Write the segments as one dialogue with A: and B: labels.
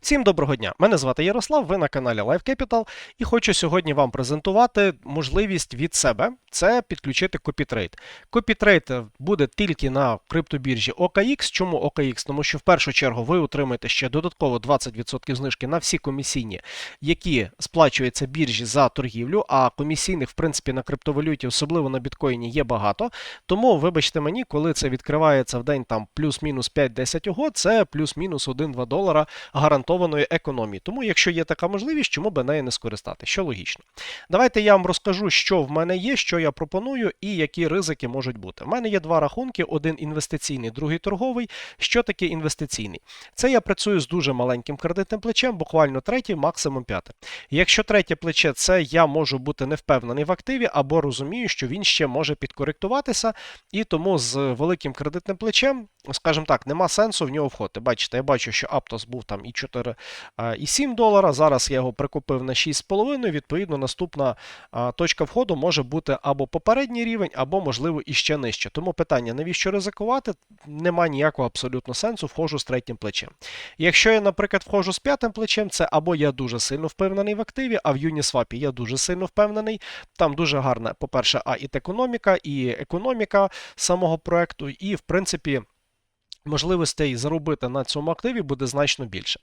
A: Всім доброго дня! Мене звати Ярослав, ви на каналі Live Capital і хочу сьогодні вам презентувати можливість від себе це підключити CopyTrade. CopyTrade буде тільки на криптобіржі OKX. Чому OKX? Тому що в першу чергу ви отримаєте ще додатково 20% знижки на всі комісійні, які сплачуються біржі за торгівлю, а комісійних, в принципі, на криптовалюті, особливо на біткоїні, є багато. Тому, вибачте мені, коли це відкривається в день там плюс-мінус 5-10 угод, це плюс-мінус 1-2 долара гарантованої економії. Тому, якщо є така можливість, чому би нею не скористати? Що логічно. Давайте я вам розкажу, що в мене є, що я пропоную і які ризики можуть бути. У мене є два рахунки: один інвестиційний, другий торговий. Що таке інвестиційний? Це я працюю з дуже маленьким кредитним плечем, буквально третє, максимум п'яте. Якщо третє плече, це я можу бути не впевнений в активі, або розумію, що він ще може підкоректуватися, і тому з великим кредитним плечем, скажімо так, нема сенсу в нього входити. Бачите, я бачу, що Aptos був там і 4, і 7 долара. Зараз я його прикупив на 6,5. Відповідно, наступна точка входу може бути або попередній рівень, або, можливо, іще нижче. Тому питання, навіщо ризикувати, нема ніякого абсолютно сенсу, вхожу з третім плечем. Якщо я, наприклад, вхожу з п'ятим плечем, це або я дуже сильно впевнений в активі, а в Uniswap я дуже сильно впевнений. Там дуже гарна, по-перше, а і економіка, і економіка самого проекту, і, в принципі. Можливостей заробити на цьому активі буде значно більше.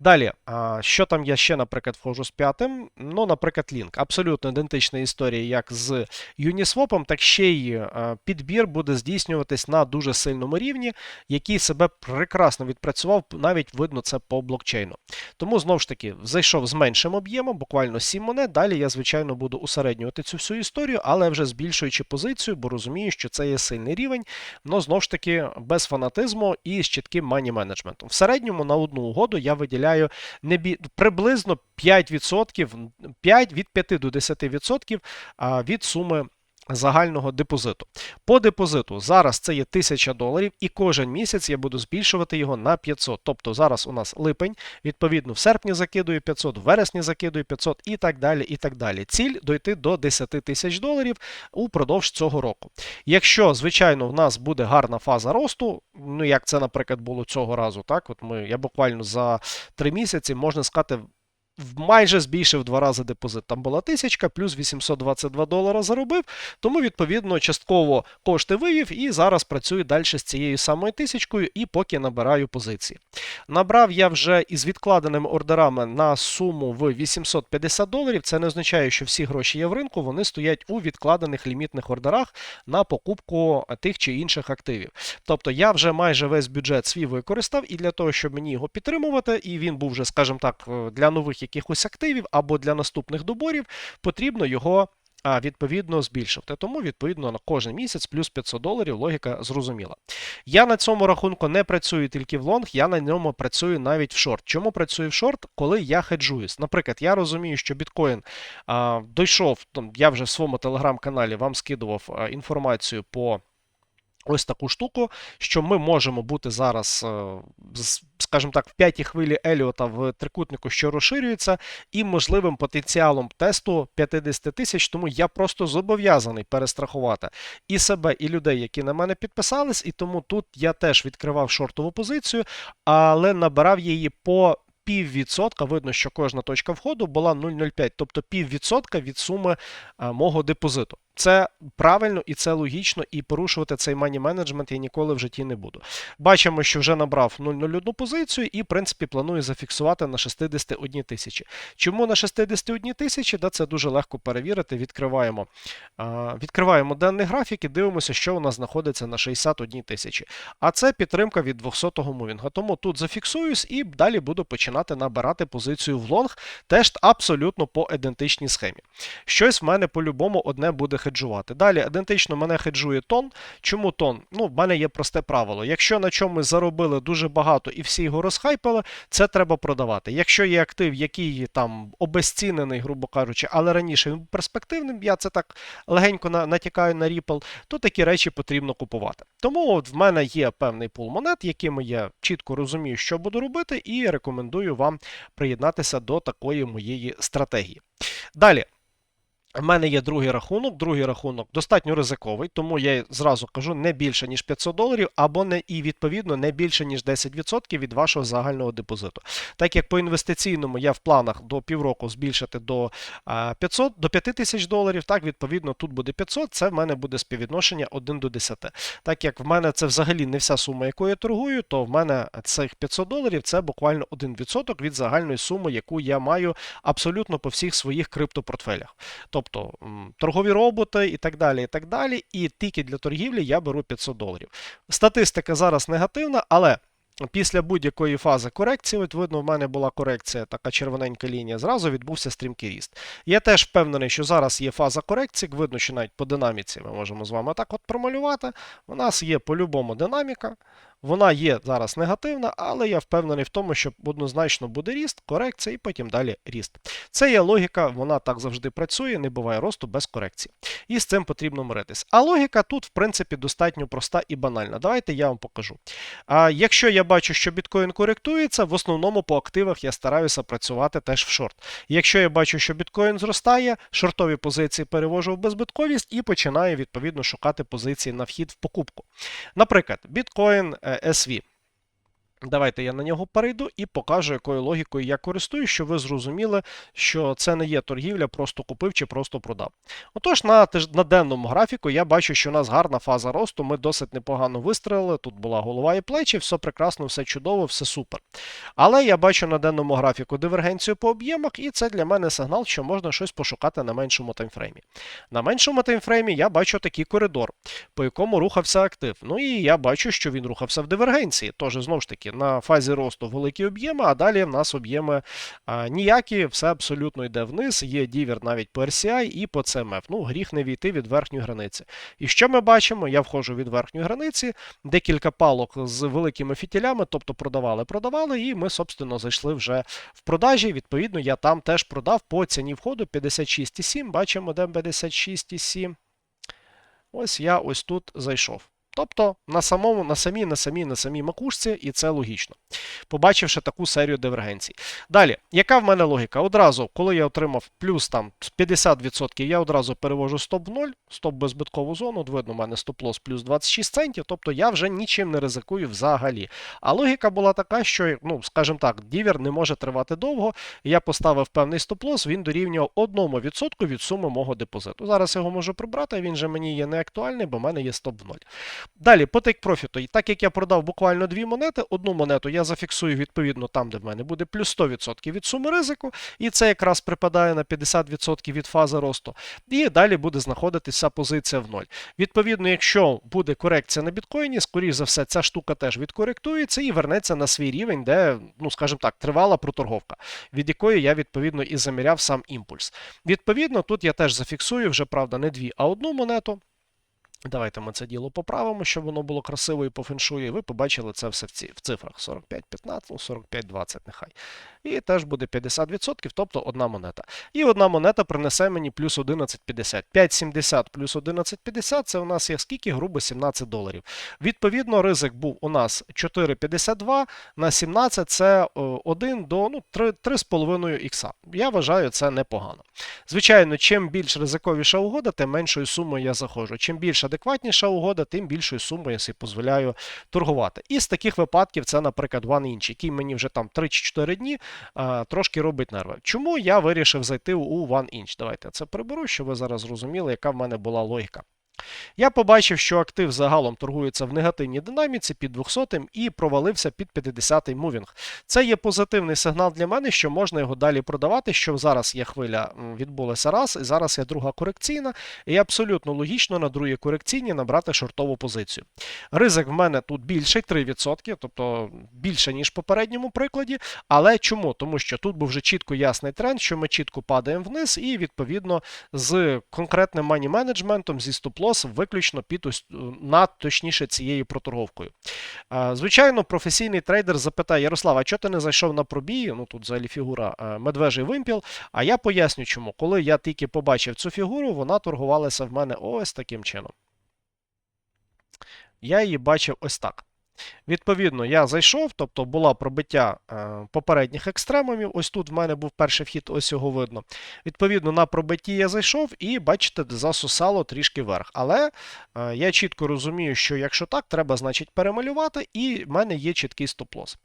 A: Далі, що там я ще, наприклад, вхожу з п'ятим? Ну, наприклад, лінк. Абсолютно ідентична історія, як з Uniswap, так ще й підбір буде здійснюватись на дуже сильному рівні, який себе прекрасно відпрацював, навіть видно це по блокчейну. Тому, знову ж таки, зайшов з меншим об'ємом, буквально 7 монет. Далі я, звичайно, буду усереднювати цю всю історію, але вже збільшуючи позицію, бо розумію, що це є сильний рівень, але знову ж таки без фанатизму і з чітким мані менеджментом. В середньому на одну угоду я виділяю не бі... приблизно 5%, 5 від 5 до 10% від суми загального депозиту. По депозиту зараз це є 1000 доларів, і кожен місяць я буду збільшувати його на 500. Тобто зараз у нас липень, відповідно, в серпні закидую 500, в вересні закидую 500 і так далі. і так далі. Ціль дойти до 10 тисяч доларів упродовж цього року. Якщо, звичайно, в нас буде гарна фаза росту, ну як це, наприклад, було цього разу, так, от ми, я буквально за 3 місяці, можна сказати, майже збільшив два рази депозит. Там була тисячка, плюс 822 долара заробив. Тому, відповідно, частково кошти вивів і зараз працюю далі з цією самою тисячкою і поки набираю позиції. Набрав я вже із відкладеними ордерами на суму в 850 доларів. Це не означає, що всі гроші є в ринку, вони стоять у відкладених лімітних ордерах на покупку тих чи інших активів. Тобто я вже майже весь бюджет свій використав, і для того, щоб мені його підтримувати, і він був вже, скажімо так, для нових якихось активів або для наступних доборів, потрібно його відповідно збільшувати. Тому, відповідно, на кожен місяць плюс 500 доларів логіка зрозуміла. Я на цьому рахунку не працюю тільки в лонг, я на ньому працюю навіть в шорт. Чому працюю в шорт? Коли я хеджуюсь. Наприклад, я розумію, що біткоін а, дійшов, я вже в своєму телеграм-каналі вам скидував інформацію по. Ось таку штуку, що ми можемо бути зараз, скажімо так, в п'ятій хвилі Еліота в трикутнику, що розширюється, і можливим потенціалом тесту 50 тисяч, тому я просто зобов'язаний перестрахувати і себе, і людей, які на мене підписались, і тому тут я теж відкривав шортову позицію, але набирав її по піввідсотка, видно, що кожна точка входу була 0,05, тобто піввідсотка від суми мого депозиту. Це правильно і це логічно, і порушувати цей мані менеджмент я ніколи в житті не буду. Бачимо, що вже набрав 0,01 позицію і, в принципі, планую зафіксувати на 61 тисячі. Чому на 61 тисячі? Да, це дуже легко перевірити. Відкриваємо відкриваємо денний графік і дивимося, що у нас знаходиться на 61 тисячі. А це підтримка від 200-го мувінга. Тому тут зафіксуюсь і далі буду починати набирати позицію в лонг, теж абсолютно по ідентичній схемі. Щось в мене по-любому одне буде хеджувати. Далі ідентично мене хеджує тон. Чому тон? Ну, в мене є просте правило. Якщо на чомусь заробили дуже багато і всі його розхайпили, це треба продавати. Якщо є актив, який там обезцінений, грубо кажучи, але раніше він перспективним, я це так легенько натякаю на Ripple, то такі речі потрібно купувати. Тому от в мене є певний пул монет, якими я чітко розумію, що буду робити, і рекомендую вам приєднатися до такої моєї стратегії. Далі. В мене є другий рахунок. Другий рахунок достатньо ризиковий, тому я зразу кажу не більше ніж 500 доларів, або не і відповідно не більше ніж 10% від вашого загального депозиту. Так як по інвестиційному я в планах до півроку збільшити до а, 500 до 5000 доларів, так відповідно тут буде 500, це в мене буде співвідношення 1 до 10. Так як в мене це взагалі не вся сума, якою я торгую, то в мене цих 500 доларів це буквально 1% від загальної суми, яку я маю абсолютно по всіх своїх криптопортфелях. Тобто торгові роботи і так далі. І так далі. І тільки для торгівлі я беру 500 доларів. Статистика зараз негативна, але. Після будь-якої фази корекції, от видно, в мене була корекція, така червоненька лінія, зразу відбувся стрімкий ріст. Я теж впевнений, що зараз є фаза корекції, видно, що навіть по динаміці ми можемо з вами так от промалювати. У нас є по-любому динаміка, вона є зараз негативна, але я впевнений в тому, що однозначно буде ріст, корекція і потім далі ріст. Це є логіка, вона так завжди працює, не буває росту без корекції. І з цим потрібно миритись. А логіка тут, в принципі, достатньо проста і банальна. Давайте я вам покажу. А Якщо я бачу, що біткоін коректується, в основному по активах я стараюся працювати теж в шорт. Якщо я бачу, що біткоін зростає, шортові позиції перевожу в безбитковість і починаю відповідно шукати позиції на вхід в покупку. Наприклад, біткоін е, SV. Давайте я на нього перейду і покажу, якою логікою я користуюсь, щоб ви зрозуміли, що це не є торгівля, просто купив чи просто продав. Отож, на на денному графіку я бачу, що у нас гарна фаза росту. Ми досить непогано вистрелили. Тут була голова і плечі, все прекрасно, все чудово, все супер. Але я бачу на денному графіку дивергенцію по об'ємах, і це для мене сигнал, що можна щось пошукати на меншому таймфреймі. На меншому таймфреймі я бачу такий коридор, по якому рухався актив. Ну і я бачу, що він рухався в дивергенції. Тож, знову ж таки, на фазі росту великі об'єми, а далі в нас об'єми ніякі, все абсолютно йде вниз. Є дівер навіть по RCI і по CMF. Ну, гріх не війти від верхньої границі. І що ми бачимо? Я входжу від верхньої границі, декілька палок з великими фітілями, тобто продавали, продавали, і ми, собственно, зайшли вже в продажі. Відповідно, я там теж продав по ціні входу 56,7. Бачимо, де 56,7. Ось я ось тут зайшов. Тобто на самому, на самій, на самій, на самій макушці, і це логічно, побачивши таку серію дивергенцій. Далі, яка в мене логіка? Одразу, коли я отримав плюс там 50%, я одразу перевожу стоп в 0, стоп безбиткову зону. От видно, у мене стоп-лос плюс 26 центів, тобто я вже нічим не ризикую взагалі. А логіка була така, що, ну, скажімо так, дівер не може тривати довго. Я поставив певний стоп-лос, він дорівнював 1% від суми мого депозиту. Зараз його можу прибрати, він же мені є не актуальний, бо в мене є стоп в 0. Далі, по тейк-профіту. І так як я продав буквально дві монети, одну монету я зафіксую відповідно там, де в мене буде плюс 100% від суми ризику, і це якраз припадає на 50% від фази росту. І далі буде знаходитися позиція в ноль. Відповідно, якщо буде корекція на біткоїні, скоріш за все, ця штука теж відкоректується і вернеться на свій рівень, де, ну скажімо так, тривала проторговка, від якої я відповідно і заміряв сам імпульс. Відповідно, тут я теж зафіксую вже, правда, не дві, а одну монету. Давайте ми це діло поправимо, щоб воно було красиво і по феншую. І ви побачили це все в, ці, в цифрах 45-15, ну 45-20 нехай. І теж буде 50%, тобто одна монета. І одна монета принесе мені плюс 11,50. 5,70 плюс 11,50 це у нас є скільки? Грубо 17 доларів. Відповідно, ризик був у нас 4,52 на 17 це 1 до ну, 3,5 ікса. Я вважаю, це непогано. Звичайно, чим більш ризиковіша угода, тим меншою сумою я заходжу. Чим більш адекватніша угода, тим більшою сумою я собі дозволяю торгувати. І з таких випадків це, наприклад, OneInch, який мені вже там 3 чи 4 дні а, трошки робить нерви. Чому я вирішив зайти у OneInch? Давайте я це приберу, щоб ви зараз зрозуміли, яка в мене була логіка. Я побачив, що актив загалом торгується в негативній динаміці під 200 і провалився під 50-й мувінг. Це є позитивний сигнал для мене, що можна його далі продавати. Що зараз є хвиля відбулася раз, і зараз є друга корекційна, і абсолютно логічно на другій корекційній набрати шортову позицію. Ризик в мене тут більший 3%, тобто більше, ніж в попередньому прикладі. Але чому? Тому що тут був вже чітко ясний тренд, що ми чітко падаємо вниз, і відповідно з конкретним мані менеджментом, зі стоп-лосом виключно під ось, над точніше цією проторговкою. Звичайно, професійний трейдер запитає: Ярослав, а чого ти не зайшов на пробій? Ну тут взагалі фігура медвежий вимпіл. А я поясню, чому. Коли я тільки побачив цю фігуру, вона торгувалася в мене ось таким чином. Я її бачив ось так. Відповідно, я зайшов, тобто була пробиття е, попередніх екстремумів. Ось тут в мене був перший вхід, ось його видно. Відповідно, на пробитті я зайшов і, бачите, засосало трішки вверх. Але е, я чітко розумію, що якщо так, треба, значить, перемалювати, і в мене є чіткий стоп-лосс.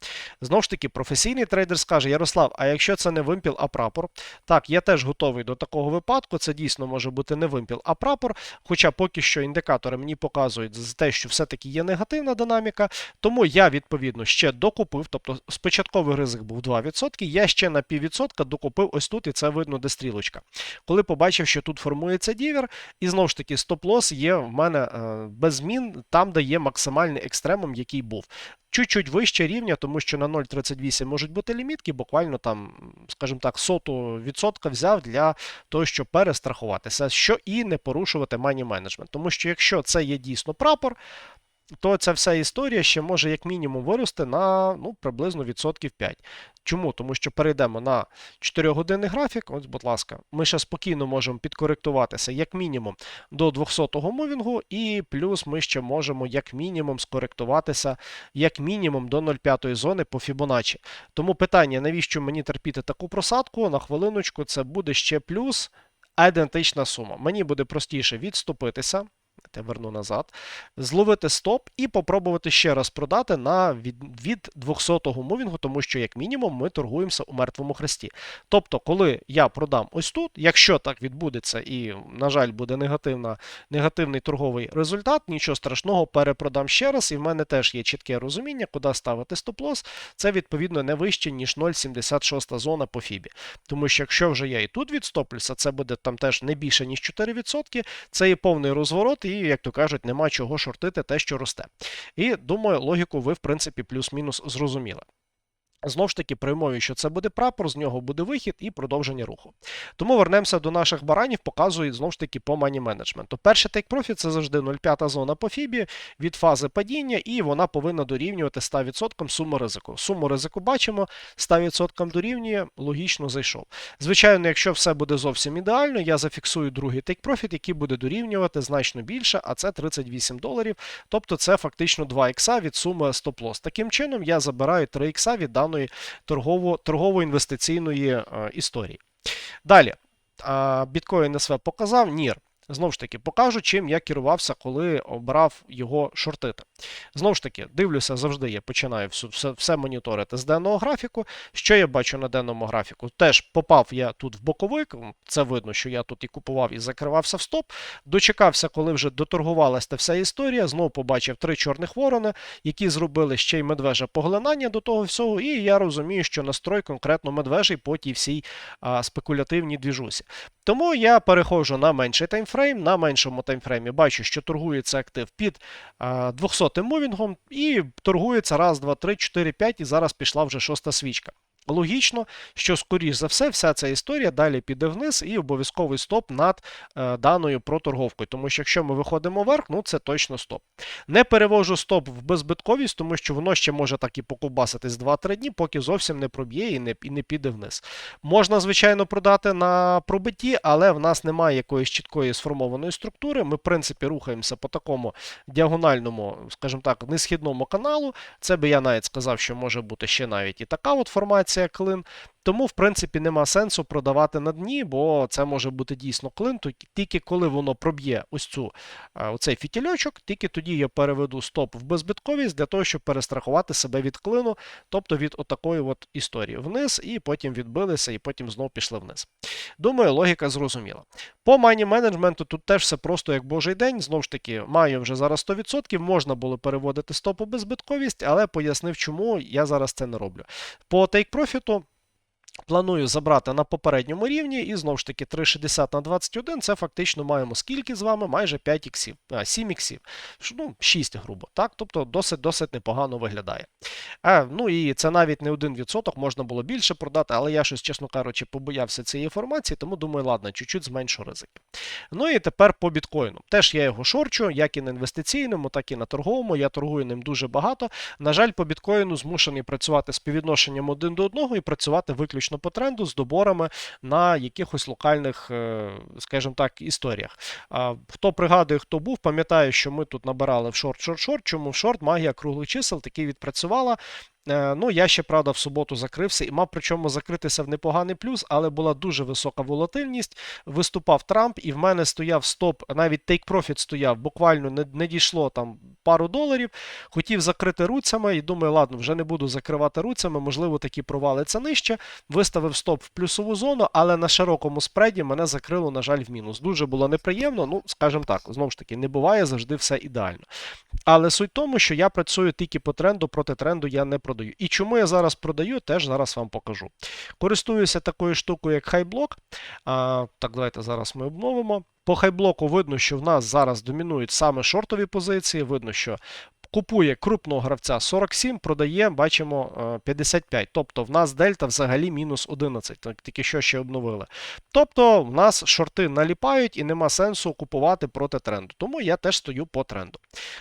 A: Знову ж таки, професійний трейдер скаже: Ярослав, а якщо це не вимпіл, а прапор, так, я теж готовий до такого випадку. Це дійсно може бути не вимпіл, а прапор. Хоча поки що індикатори мені показують те, що все-таки є негативна динаміка. Тому я, відповідно, ще докупив, тобто спочатковий ризик був 2%, я ще на піввідсотка докупив ось тут, і це видно, де стрілочка. Коли побачив, що тут формується дівер, і знову ж таки стоп-лосс є в мене е, без змін, там, де є максимальний екстремум, який був. Чуть-чуть вище рівня, тому що на 0,38 можуть бути лімітки, буквально там, скажімо так, соту відсотка взяв для того, щоб перестрахуватися, що і не порушувати мані менеджмент. Тому що якщо це є дійсно прапор, то ця вся історія ще може як мінімум вирости на ну, приблизно відсотків 5. Чому? Тому що перейдемо на 4-годинний графік. Ось, будь ласка, ми ще спокійно можемо підкоректуватися як мінімум до 200-го мувінгу, і плюс ми ще можемо як мінімум скоректуватися як мінімум до 0,5 зони по Fibonacci. Тому питання, навіщо мені терпіти таку просадку? На хвилиночку це буде ще плюс ідентична сума. Мені буде простіше відступитися. Я верну назад, зловити стоп і попробувати ще раз продати на від, від 200-го мувінгу, тому що, як мінімум, ми торгуємося у мертвому хресті. Тобто, коли я продам ось тут, якщо так відбудеться, і, на жаль, буде негативна, негативний торговий результат, нічого страшного, перепродам ще раз, і в мене теж є чітке розуміння, куди ставити стоп-лосс. Це відповідно не вище, ніж 0,76 зона по фібі. Тому що якщо вже я і тут відстоплюся, це буде там теж не більше, ніж 4%, це є повний розворот. і як то кажуть, нема чого шортити те, що росте. І думаю, логіку ви, в принципі, плюс-мінус зрозуміли. Знову ж таки, при умові, що це буде прапор, з нього буде вихід і продовження руху. Тому вернемося до наших баранів, показують знову ж таки по мані менеджменту. Перший take profit це завжди 0,5 зона по фібі від фази падіння, і вона повинна дорівнювати 100% суму ризику. Суму ризику бачимо, 100% дорівнює, логічно зайшов. Звичайно, якщо все буде зовсім ідеально, я зафіксую другий take profit, який буде дорівнювати значно більше, а це 38 доларів. Тобто це фактично 2 ікса від суми стоп-лосс. Таким чином, я забираю 3 ікса від даної торгово, торгово-інвестиційної е, історії. Далі, біткоін СВ показав, нір. Знову ж таки, покажу, чим я керувався, коли обрав його шортити. Знову ж таки, дивлюся, завжди я починаю все, все, моніторити з денного графіку. Що я бачу на денному графіку? Теж попав я тут в боковик, це видно, що я тут і купував, і закривався в стоп. Дочекався, коли вже доторгувалася та вся історія. Знову побачив три чорних ворони, які зробили ще й медвежа поглинання до того всього. І я розумію, що настрой конкретно медвежий по тій всій а, спекулятивній двіжусі. Тому я переходжу на менший таймфрейм. На меншому таймфреймі бачу, що торгується актив під а, 200 мувінгом і торгується раз, два, три, чотири, п'ять, і зараз пішла вже шоста свічка. Логічно, що, скоріш за все, вся ця історія далі піде вниз і обов'язковий стоп над е, даною проторговкою. Тому що якщо ми виходимо вверх, ну це точно стоп. Не перевожу стоп в безбитковість, тому що воно ще може так і покубаситись 2-3 дні, поки зовсім не проб'є і не, і не піде вниз. Можна, звичайно, продати на пробитті, але в нас немає якоїсь чіткої сформованої структури. Ми, в принципі, рухаємося по такому діагональному, скажімо так, несхідному каналу. Це би я навіть сказав, що може бути ще навіть і така от формація акція клин. Тому, в принципі, нема сенсу продавати на дні, бо це може бути дійсно клин. Тільки коли воно проб'є ось цю оцей фітільочок, тільки тоді я переведу стоп в безбитковість для того, щоб перестрахувати себе від клину, тобто від отакої от історії вниз, і потім відбилися, і потім знову пішли вниз. Думаю, логіка зрозуміла. По майні менеджменту тут теж все просто як божий день. Знову ж таки, маю вже зараз 100%, можна було переводити стоп у безбитковість, але пояснив, чому я зараз це не роблю. По тейк-профіту. Планую забрати на попередньому рівні, і знову ж таки 3,60 на 21 це фактично маємо скільки з вами? Майже 5 іксів, 7 іксів. Ну, 6 грубо. так? Тобто досить досить непогано виглядає. А, Ну і це навіть не 1%, можна було більше продати, але я щось, чесно кажучи, побоявся цієї інформації, тому думаю, ладно, чуть-чуть зменшу ризики. Ну і тепер по біткоїну. Теж я його шорчу, як і на інвестиційному, так і на торговому. Я торгую ним дуже багато. На жаль, по біткоїну змушений працювати з співвідношенням один до одного і працювати виключно виключно по тренду з доборами на якихось локальних, е, скажімо так, історіях. Хто пригадує, хто був, пам'ятає, що ми тут набирали в шорт, шорт, шорт. Чому в шорт магія круглих чисел таки відпрацювала. Е, Ну, я ще правда в суботу закрився і мав причому закритися в непоганий плюс, але була дуже висока волатильність. Виступав Трамп, і в мене стояв стоп, навіть take profit стояв, буквально не, не дійшло там пару доларів. Хотів закрити руцями і думаю, ладно, вже не буду закривати руцями, можливо, такі провалиться нижче. Виставив стоп в плюсову зону, але на широкому спреді мене закрило, на жаль, в мінус. Дуже було неприємно. Ну, скажімо так, знову ж таки, не буває завжди все ідеально. Але суть в тому, що я працюю тільки по тренду, проти тренду я не продаю. І чому я зараз продаю, теж зараз вам покажу. Користуюся такою штукою, як хайблок. Так, давайте зараз ми обновимо. По хайблоку видно, що в нас зараз домінують саме шортові позиції. Видно, що купує крупного гравця 47, продає, бачимо, е, 55. Тобто в нас дельта взагалі мінус 11, так, тільки що ще обновили. Тобто в нас шорти наліпають і нема сенсу купувати проти тренду. Тому я теж стою по тренду.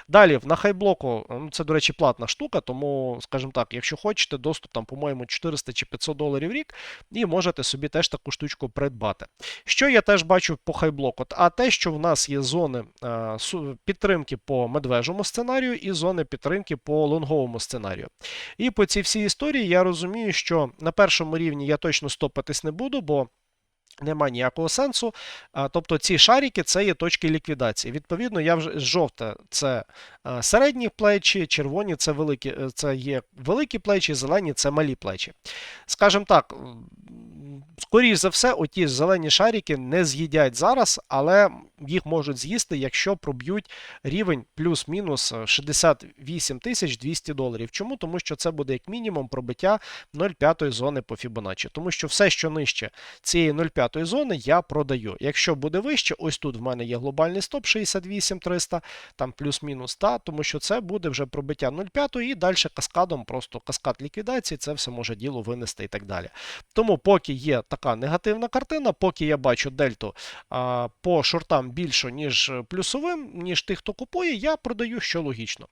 A: Далі, на хайблоку, ну це, до речі, платна штука, тому, скажімо так, якщо хочете, доступ там, по-моєму, 400 чи 500 доларів рік, і можете собі теж таку штучку придбати. Що я теж бачу по хайблоку? А те, що в нас є зони е, підтримки по медвежому сценарію і зони підтримки по лонговому сценарію. І по цій всій історії я розумію, що на першому рівні я точно стопитись не буду, бо Нема ніякого сенсу. Тобто ці шарики це є точки ліквідації. Відповідно, я вже жовте це середні плечі, червоні це великі, е, це є великі плечі, зелені це малі плечі. Скажімо так, скоріш за все, оті зелені шарики не з'їдять зараз, але їх можуть з'їсти, якщо проб'ють рівень плюс-мінус е, 68 тисяч 200 доларів. Чому? Тому що це буде як мінімум пробиття 0,5 зони по Fibonacci. Тому що все, що нижче цієї 0,5 зони, я продаю. Якщо буде вище, ось тут в мене є глобальний стоп 68 300, там плюс-мінус, та, тому що це буде вже пробиття 0,5 і далі каскадом, просто каскад ліквідації, це все може діло винести і так далі. Тому, поки є така негативна картина, поки я бачу дельту по шортам більшу, ніж плюсовим, ніж тих, хто купує, я продаю, що логічно.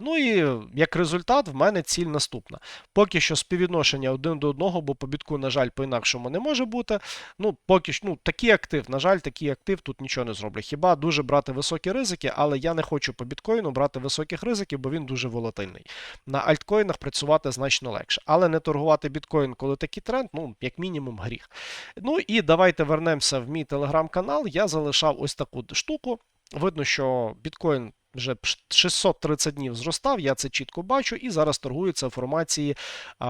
A: Ну і як результат, в мене ціль наступна. Поки що співвідношення один до одного, бо по бітку, на жаль, по-інакшому не може бути. Ну, поки що, ну, такий актив, на жаль, такий актив тут нічого не зроблять. Хіба дуже брати високі ризики, але я не хочу по біткоїну брати високих ризиків, бо він дуже волатильний. На альткоїнах працювати значно легше. Але не торгувати біткоін, коли такий тренд, ну, як мінімум, гріх. Ну і давайте вернемося в мій телеграм-канал. Я залишав ось таку штуку. Видно, що біткоін вже 630 днів зростав, я це чітко бачу, і зараз торгується в формації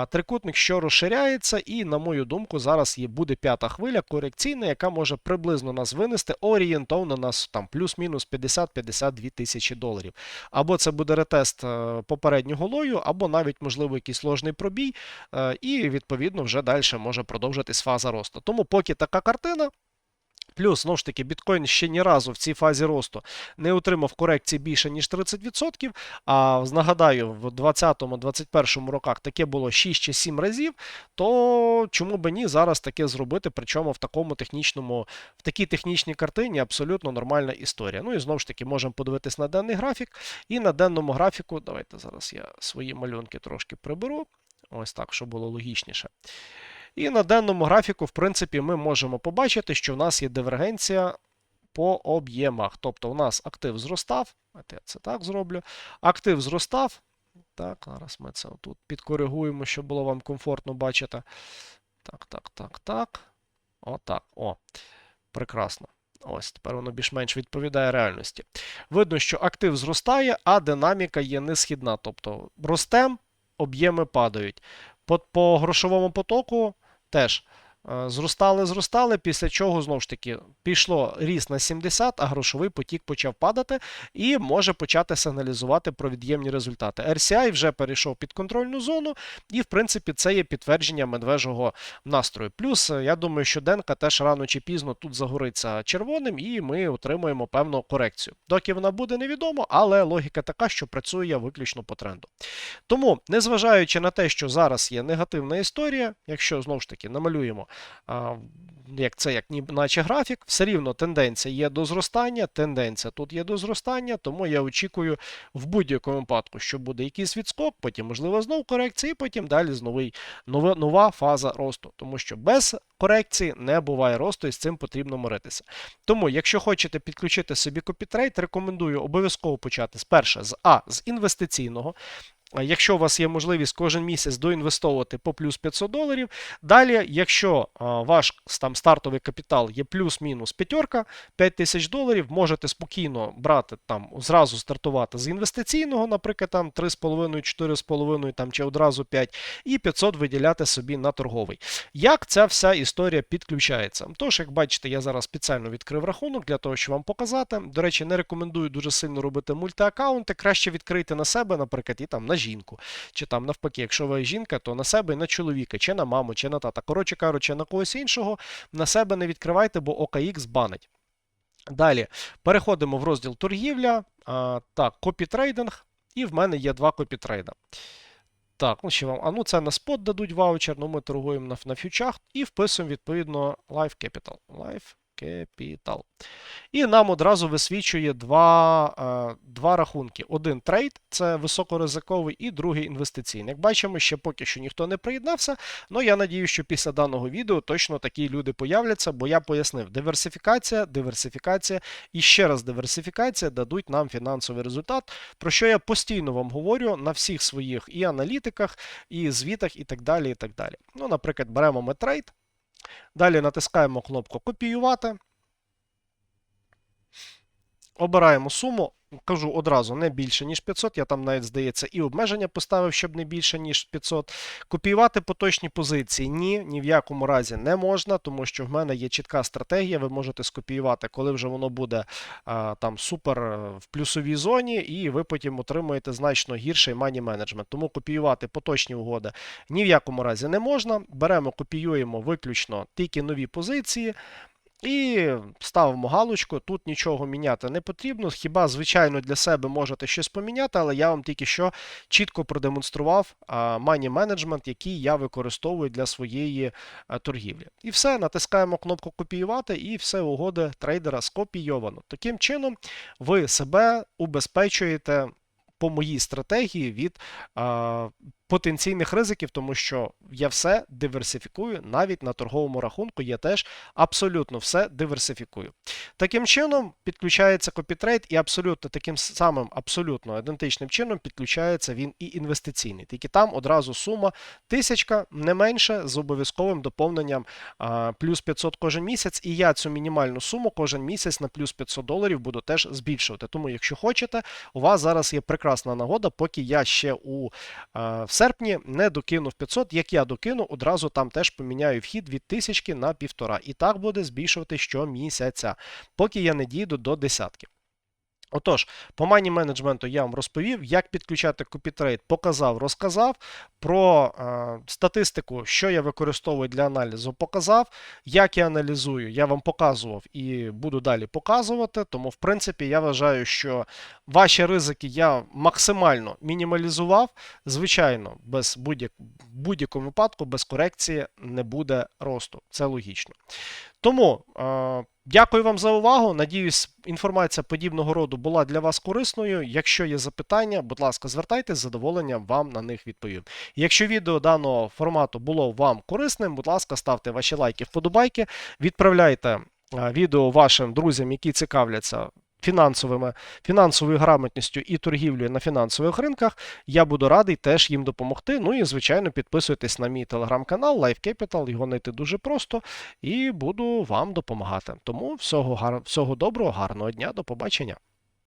A: трикутник, що розширяється, і, на мою думку, зараз є буде п'ята хвиля корекційна, яка може приблизно нас винести орієнтовно нас там плюс-мінус 50-52 тисячі доларів. Або це буде ретест е, попереднього лою, або навіть, можливо, якийсь ложний пробій, е, і відповідно вже далі може продовжитись фаза росту. Тому поки така картина. Плюс, знову ж таки, біткоін ще ні разу в цій фазі росту не отримав корекції більше, ніж 30%. А нагадаю, в 2020-2021 роках таке було 6 чи 7 разів. То чому би ні зараз таке зробити? Причому в такому технічному, в такій технічній картині абсолютно нормальна історія. Ну і знову ж таки, можемо подивитись на денний графік. І на денному графіку, давайте зараз я свої малюнки трошки приберу. Ось так, щоб було логічніше. І на денному графіку, в принципі, ми можемо побачити, що в нас є дивергенція по об'ємах. Тобто, у нас актив зростав. Я це так зроблю. Актив зростав. Так, зараз ми це тут підкоригуємо, щоб було вам комфортно бачити. Так, так, так, так. Отак. О, прекрасно. Ось, тепер воно більш-менш відповідає реальності. Видно, що актив зростає, а динаміка є несхідна. Тобто ростем, об'єми падають. По, по грошовому потоку теж зростали, зростали, після чого знову ж таки пішло ріст на 70, а грошовий потік почав падати і може почати сигналізувати про від'ємні результати. RCI вже перейшов під контрольну зону, і в принципі це є підтвердження медвежого настрою. Плюс, е, я думаю, що денка теж рано чи пізно тут загориться червоним, і ми отримуємо певну корекцію. Доки вона буде невідомо, але логіка така, що працює я виключно по тренду. Тому, незважаючи на те, що зараз є негативна історія, якщо знову ж таки намалюємо як це, як наче графік, все рівно тенденція є до зростання, тенденція тут є до зростання, тому я очікую в будь-якому випадку, що буде якийсь відскок, потім, можливо, знову корекція, і потім далі знову нова, нова фаза росту. Тому що без корекції не буває росту, і з цим потрібно миритися. Тому, якщо хочете підключити собі копітрейд, рекомендую обов'язково почати спершу з А, з інвестиційного. Якщо у вас є можливість кожен місяць доінвестовувати по плюс 500 доларів. Далі, якщо ваш там стартовий капітал є плюс-мінус п'ятерка, 5 тисяч доларів, можете спокійно брати там зразу стартувати з інвестиційного, наприклад, там 3,5, 4,5 там, чи одразу 5, і 500 виділяти собі на торговий. Як ця вся історія підключається? Тож, як бачите, я зараз спеціально відкрив рахунок для того, щоб вам показати. До речі, не рекомендую дуже сильно робити мультиаккаунти. Краще відкрити на себе, наприклад, і там на жінку. Чи там навпаки, якщо ви жінка, то на себе і на чоловіка, чи на маму, чи на тата. Коротше кажучи, на когось іншого на себе не відкривайте, бо OKX банить. Далі переходимо в розділ торгівля. А, так, копітрейдинг. І в мене є два копітрейда. Так, ну ще вам. А ну це на спот дадуть ваучер, ну ми торгуємо на, на фьючах і вписуємо відповідно Live Capital. Live Capital. І нам одразу висвічує два, е, два рахунки. Один трейд, це високоризиковий, і другий інвестиційний. Як бачимо, ще поки що ніхто не приєднався. але я надію, що після даного відео точно такі люди появляться, бо я пояснив, диверсифікація, диверсифікація і ще раз диверсифікація дадуть нам фінансовий результат, про що я постійно вам говорю на всіх своїх і аналітиках, і звітах, і так далі. і так далі. Ну, Наприклад, беремо ми трейд. Далі натискаємо кнопку Копіювати. Обираємо суму. Кажу одразу не більше, ніж 500. Я там навіть, здається, і обмеження поставив, щоб не більше, ніж 500. Копіювати поточні позиції ні, ні в якому разі не можна, тому що в мене є чітка стратегія. Ви можете скопіювати, коли вже воно буде а, там супер е, в плюсовій зоні, і ви потім отримуєте значно гірший мані менеджмент. Тому копіювати поточні угоди ні в якому разі не можна. Беремо, копіюємо виключно тільки нові позиції. І ставимо галочку, тут нічого міняти не потрібно. Хіба, звичайно, для себе можете щось поміняти, але я вам тільки що чітко продемонстрував мані менеджмент, який я використовую для своєї торгівлі. І все, натискаємо кнопку копіювати, і все угоди трейдера скопійовано. Таким чином, ви себе убезпечуєте по моїй стратегії від потенційних ризиків, тому що я все диверсифікую, навіть на торговому рахунку я теж абсолютно все диверсифікую. Таким чином підключається копітрейд, і абсолютно таким самим, абсолютно ідентичним чином підключається він і інвестиційний. Тільки там одразу сума тисячка, не менше, з обов'язковим доповненням а, плюс 500 кожен місяць. І я цю мінімальну суму кожен місяць на плюс 500 доларів буду теж збільшувати. Тому, якщо хочете, у вас зараз є прекрасна нагода, поки я ще у а, серпні не докинув 500. Як я докину, одразу там теж поміняю вхід від 1000 на 1,5. І так буде збільшувати щомісяця, поки я не дійду до десятки. Отож, по мані менеджменту я вам розповів, як підключати копітрейд, показав, розказав. Про е, статистику, що я використовую для аналізу, показав. Як я аналізую, я вам показував і буду далі показувати. Тому, в принципі, я вважаю, що ваші ризики я максимально мінімалізував. Звичайно, без будь-як, будь-якому випадку, без корекції не буде росту. Це логічно. Тому. Е, Дякую вам за увагу. Надіюсь, інформація подібного роду була для вас корисною. Якщо є запитання, будь ласка, звертайтеся, з задоволенням вам на них відповім. Якщо відео даного формату було вам корисним, будь ласка, ставте ваші лайки, вподобайки, відправляйте відео вашим друзям, які цікавляться. Фінансовими, фінансовою грамотністю і торгівлею на фінансових ринках, я буду радий теж їм допомогти. Ну і, звичайно, підписуйтесь на мій телеграм-канал Life Capital, його знайти дуже просто, і буду вам допомагати. Тому всього, всього доброго, гарного дня, до побачення.